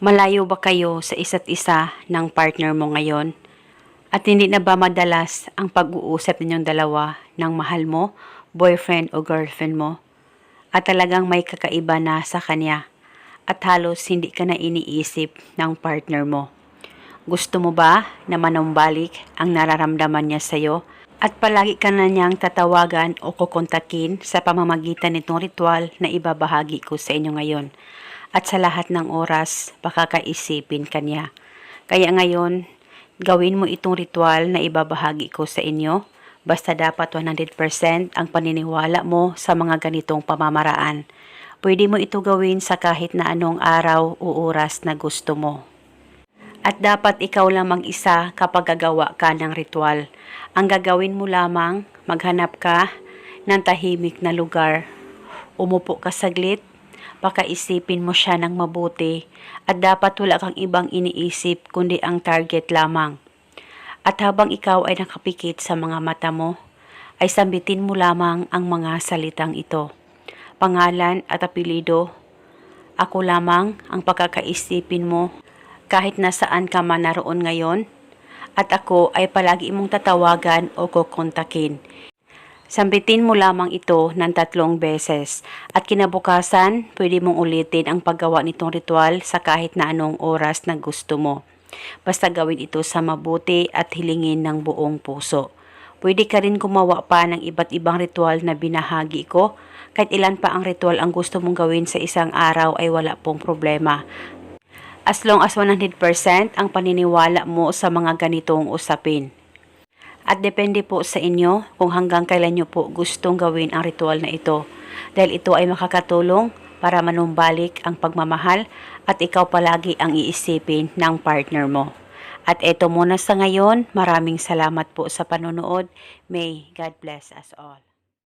Malayo ba kayo sa isa't isa ng partner mo ngayon? At hindi na ba madalas ang pag-uusap ninyong dalawa ng mahal mo, boyfriend o girlfriend mo? At talagang may kakaiba na sa kanya at halos hindi ka na iniisip ng partner mo. Gusto mo ba na manumbalik ang nararamdaman niya sa'yo? At palagi ka na niyang tatawagan o kukontakin sa pamamagitan nitong ritual na ibabahagi ko sa inyo ngayon. At sa lahat ng oras, baka kaisipin ka niya. Kaya ngayon, gawin mo itong ritual na ibabahagi ko sa inyo. Basta dapat 100% ang paniniwala mo sa mga ganitong pamamaraan. Pwede mo ito gawin sa kahit na anong araw o oras na gusto mo. At dapat ikaw lang mag-isa kapag gagawa ka ng ritual. Ang gagawin mo lamang, maghanap ka ng tahimik na lugar. Umupo ka saglit, pakaisipin mo siya ng mabuti at dapat wala kang ibang iniisip kundi ang target lamang. At habang ikaw ay nakapikit sa mga mata mo, ay sambitin mo lamang ang mga salitang ito. Pangalan at apelido, ako lamang ang pagkakaisipin mo kahit nasaan ka man naroon ngayon at ako ay palagi mong tatawagan o kukontakin. Sambitin mo lamang ito ng tatlong beses at kinabukasan pwede mong ulitin ang paggawa nitong ritual sa kahit na anong oras na gusto mo. Basta gawin ito sa mabuti at hilingin ng buong puso. Pwede ka rin gumawa pa ng iba't ibang ritual na binahagi ko. Kahit ilan pa ang ritual ang gusto mong gawin sa isang araw ay wala pong problema. As long as 100% ang paniniwala mo sa mga ganitong usapin. At depende po sa inyo kung hanggang kailan nyo po gustong gawin ang ritual na ito. Dahil ito ay makakatulong para manumbalik ang pagmamahal at ikaw palagi ang iisipin ng partner mo. At ito muna sa ngayon, maraming salamat po sa panonood. May God bless us all.